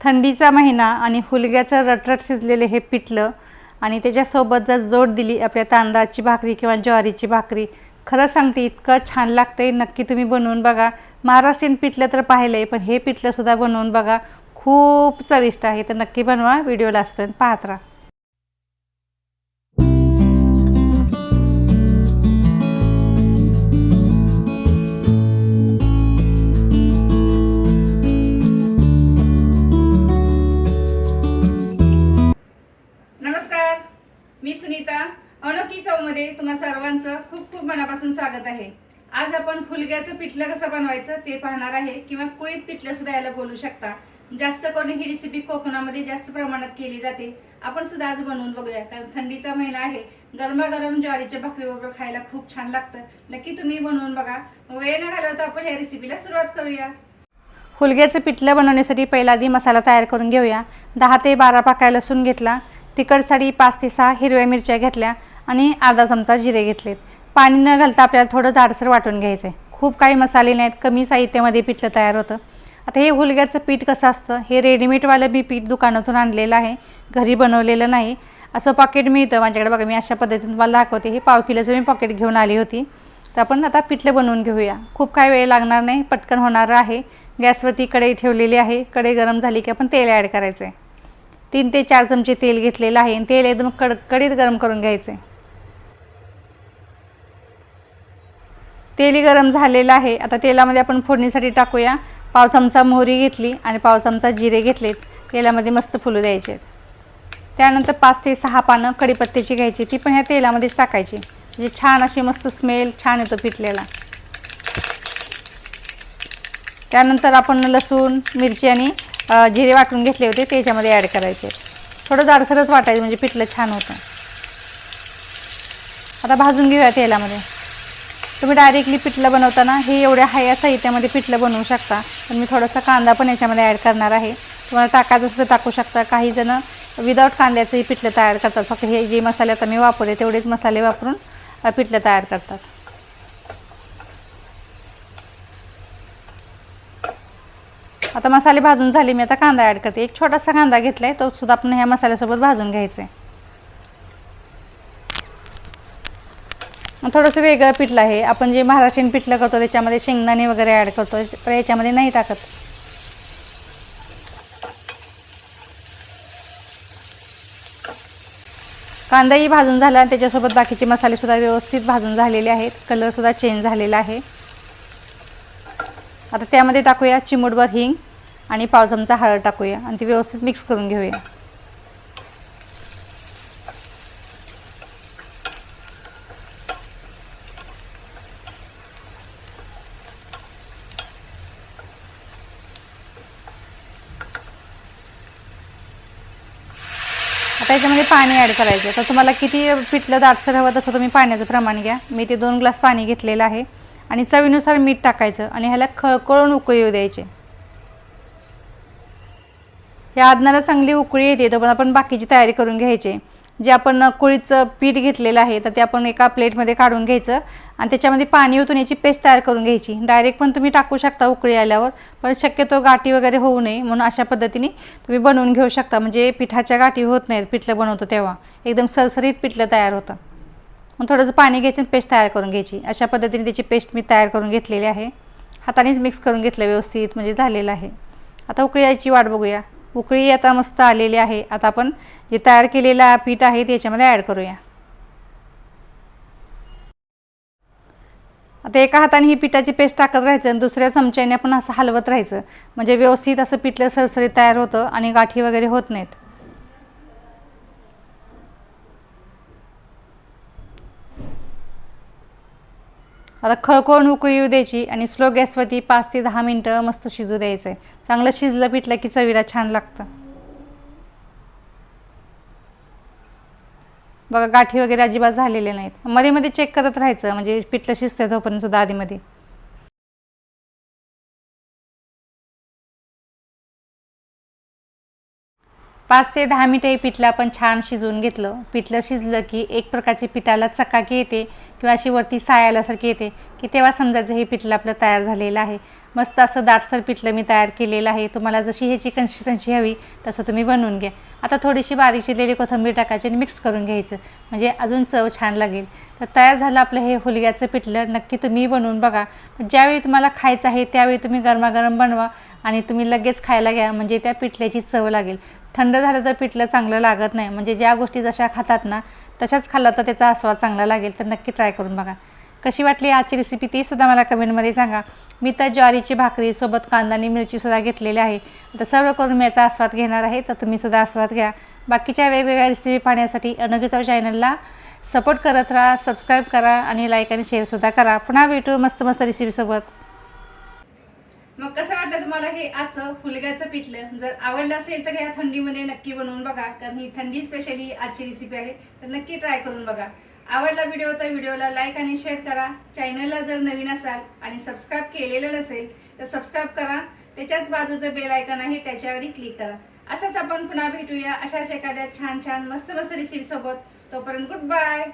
थंडीचा महिना आणि हुलग्याचं रटरट शिजलेले हे पिठलं आणि त्याच्यासोबत जर जोड दिली आपल्या तांदळाची भाकरी किंवा ज्वारीची भाकरी खरं सांगते इतकं छान लागते नक्की तुम्ही बनवून बघा. महाराष्ट्रीयन पिठलं तर पाहिलं आहे पण हे पिठलंसुद्धा बनवून बघा. खूप चविष्ट आहे. तर नक्की बनवा. व्हिडिओ लास्टपर्यंत पाहत राहा. मी सुनीता अनोखी चौमध्ये तुम्हा सर्वांचं खूप खूप मनापासून स्वागत आहे. आज आपण फुलग्याचं पिठलं कसं बनवायचं ते पाहणार आहे किंवा कुळीत पिठलं सुद्धा याला बोलू शकता. जास्त करून ही रेसिपी कोकणामध्ये जास्त प्रमाणात केली जाते. आपण सुद्धा आज बनवून बघूया. कारण थंडीचा महिना आहे. गरमागरम ज्वारीच्या भाकरीबरोबर खायला खूप छान लागतं. नक्की तुम्ही बनवून बघा. वेळ न घालवता आपण या रेसिपीला सुरुवात करूया. फुलग्याचं पिठलं बनवण्यासाठी पहिला आधी मसाला तयार करून घेऊया. दहा ते बारा पाकाय लसूण घेतला. तिखटसाठी पाच ते सहा हिरव्या मिरच्या घेतल्या आणि अर्धा चमचा जिरे घेतलेत. पाणी न घालता आपल्याला थोडं जाडसर वाटून घ्यायचं आहे खूप काही मसाले नाहीत कमी साहित्यामध्ये पिठलं तयार होतं. आता हे हुलग्याचं पीठ कसं असतं? हे रेडीमेडवालं बी पीठ दुकानातून आणलेलं आहे. घरी बनवलेलं नाही. असं पॉकेट मिळतं. माझ्याकडे बघा मी अशा पद्धतीने तुम्हाला दाखवते. हे पाव किलोचं मी पॉकेट घेऊन आली होती. तर आपण आता पिठलं बनवून घेऊया. खूप काही वेळ लागणार नाही. पटकन होणार आहे. गॅसवरती कढई ठेवलेली आहे. कढई गरम झाली की आपण तेल ॲड करायचं आहे तीन ते चार चमचे तेल घेतलेलं आहे. आणि तेल एकदम कड कडीत गरम करून घ्यायचं. आहे तेल गरम झालेलं आहे. आता तेलामध्ये आपण फोडणीसाठी टाकूया. पाव चमचा मोहरी घेतली आणि पाव चमचा जिरे घेतलेत. तेलामध्ये मस्त फुलू द्यायचे. त्यानंतर पाच ते सहा पानं कडीपत्त्याची घ्यायची. ती पण ह्या तेलामध्येच टाकायची. म्हणजे छान अशी मस्त स्मेल छान येतो पिठलेला त्यानंतर आपण लसूण मिरची आणि जिरे वाटून घेतले होते त्याच्यामध्ये ॲड करायचे. थोडं जाडसरच वाटायचं म्हणजे पिठलं छान होतं. आता भाजून घेऊया तेलामध्ये. तुम्ही डायरेक्टली पिठलं बनवताना हे एवढ्या हाय साहित्यामध्ये पिठलं बनवू शकता. पण मी थोडासा कांदा पण याच्यामध्ये ॲड करणार आहे. तुम्हाला टाकायचं असं टाकू शकता. काही जण विदाऊट कांद्याचंही पिठलं तयार करतात. फक्त हे जे मसाले आता मी वापरले तेवढेच मसाले वापरून पिठलं तयार करतात. आता मसाले भाजून झाले मी आता कांदा ॲड करते. एक छोटासा कांदा घेतला आहे तो सुद्धा आपण ह्या मसाल्यासोबत भाजून घ्यायचा आहे थोडंसं वेगळं पिठलं आहे. आपण जे महाराष्ट्रीयन पिठलं करतो त्याच्यामध्ये शेंगदाणे वगैरे ॲड करतो तर याच्यामध्ये नाही टाकत. कांदाही भाजून झाला आणि त्याच्यासोबत बाकीचे मसालेसुद्धा व्यवस्थित भाजून झालेले आहेत. कलरसुद्धा चेंज झालेला आहे. आता त्यामध्ये टाकूया चिमूटभर हिंग आणि पाव चमचा हळद टाकूया आणि ती व्यवस्थित मिक्स करून घेऊया. आता याच्यामध्ये पाणी ॲड करायचं तर तुम्हाला किती पिठलं दाटसर हवं तसं तुम्ही पाण्याचं प्रमाण घ्या. मी ते दोन ग्लास पाणी घेतलेलं आहे. आणि चवीनुसार मीठ टाकायचं आणि ह्याला खळकळून उकळी येऊ द्यायचे. या आदनाला चांगली उकळी येते तर आपण बाकीची तयारी करून घ्यायची. जे आपण कुळीचं पीठ घेतलेलं आहे तर ते आपण एका प्लेटमध्ये काढून घ्यायचं आणि त्याच्यामध्ये पाणी ओतून याची पेस्ट तयार करून घ्यायची. डायरेक्ट पण तुम्ही टाकू शकता उकळी आल्यावर पण शक्यतो गाठी वगैरे होऊ नये म्हणून अशा पद्धतीने तुम्ही बनवून घेऊ शकता. म्हणजे पिठाच्या गाठी होत नाहीत पिठलं बनवतो तेव्हा. एकदम सरसरीत पिठलं तयार होतं. मग थोडंसं पाणी घ्यायचं आणि पेस्ट तयार करून घ्यायची. अशा पद्धतीने त्याची पेस्ट मी तयार करून घेतलेली आहे. हातानेच मिक्स करून घेतलं व्यवस्थित म्हणजे झालेलं आहे. आता उकळी यायची वाट बघूया. उकळी आता मस्त आलेली आहे. आता आपण जे तयार केलेला पीठ आहे ते याच्यामध्ये ॲड करूया. आता एका हाताने ही पिठाची पेस्ट टाकत राहायचं आणि दुसऱ्या चमच्याने आपण असं हलवत राहायचं. म्हणजे व्यवस्थित असं पिठलं सरसरीत तयार होतं आणि गाठी वगैरे होत नाहीत. आता खळखळून उकळी येऊ द्यायची आणि स्लो गॅसवरती पाच ते दहा मिनटं मस्त शिजू द्यायचं आहे चांगलं शिजलं पिटलं की चवीला छान लागतं. बघा गाठी वगैरे अजिबात झालेले नाहीत. मध्ये मध्ये चेक करत राहायचं म्हणजे पिठलं शिजतं तोपर्यंत सुद्धा आधीमध्ये. पाच ते दहा मिनिटं हे पिठलं आपण छान शिजवून घेतलं. पिठलं शिजलं की एक प्रकारची पिठाला चकाकी येते किंवा अशी वरती सायालासारखी येते की तेव्हा समजायचं हे पिठलं आपलं तयार झालेलं आहे. मस्त असं दाटसर पिठलं मी तयार केलेलं आहे. तुम्हाला जशी ह्याची कन्सिस्टन्सी हवी तसं तुम्ही बनवून घ्या. आता थोडीशी बारीक चिरलेली कोथिंबीर टाकायची आणि मिक्स करून घ्यायचं. म्हणजे अजून चव छान लागेल. तर तयार झालं आपलं हे हुलग्याचं पिठलं. नक्की तुम्ही बनवून बघा. ज्यावेळी तुम्हाला खायचं आहे त्यावेळी तुम्ही गरमागरम बनवा आणि तुम्ही लगेच खायला घ्या. म्हणजे त्या पिठल्याची चव लागेल. थंड झालं तर पिठलं चांगलं लागत नाही. म्हणजे ज्या गोष्टी जशा खातात ना तशाच खाल्ला तर त्याचा आस्वाद चांगला लागेल. तर नक्की ट्राय करून बघा. कशी वाटली आजची रेसिपी ती सुद्धा मला कमेंटमध्ये सांगा. मी तर ज्वारीची भाकरी सोबत कांदा आणि मिरचीसुद्धा घेतलेली आहे. तर सर्व करून मी याचा आस्वाद घेणार आहे तर तुम्हीसुद्धा आस्वाद घ्या. बाकीच्या वेगवेगळ्या रेसिपी पाहण्यासाठी अनोखी चॅनलला सपोर्ट करत राहा सबस्क्राईब करा आणि लाईक आणि शेअरसुद्धा करा. पुन्हा भेटू मस्त मस्त रेसिपीसोबत मग कसं वाटलं तुम्हाला हे आजचं फुलग्याचं पिठलं? जर आवडलं असेल तर ह्या थंडीमध्ये नक्की बनवून बघा. कारण ही थंडी स्पेशली आजची रेसिपी आहे तर नक्की ट्राय करून बघा. आवडला व्हिडिओ तर व्हिडिओला लाईक आणि शेअर करा. चॅनलला जर नवीन असाल आणि सबस्क्राईब केलेलं नसेल तर सबस्क्राईब करा. त्याच्याच बाजूचं बेल आयकन आहे त्याच्यावरही क्लिक करा. असंच आपण पुन्हा भेटूया अशाच एखाद्या छान छान मस्त मस्त रेसिपी सोबत. तोपर्यंत गुड बाय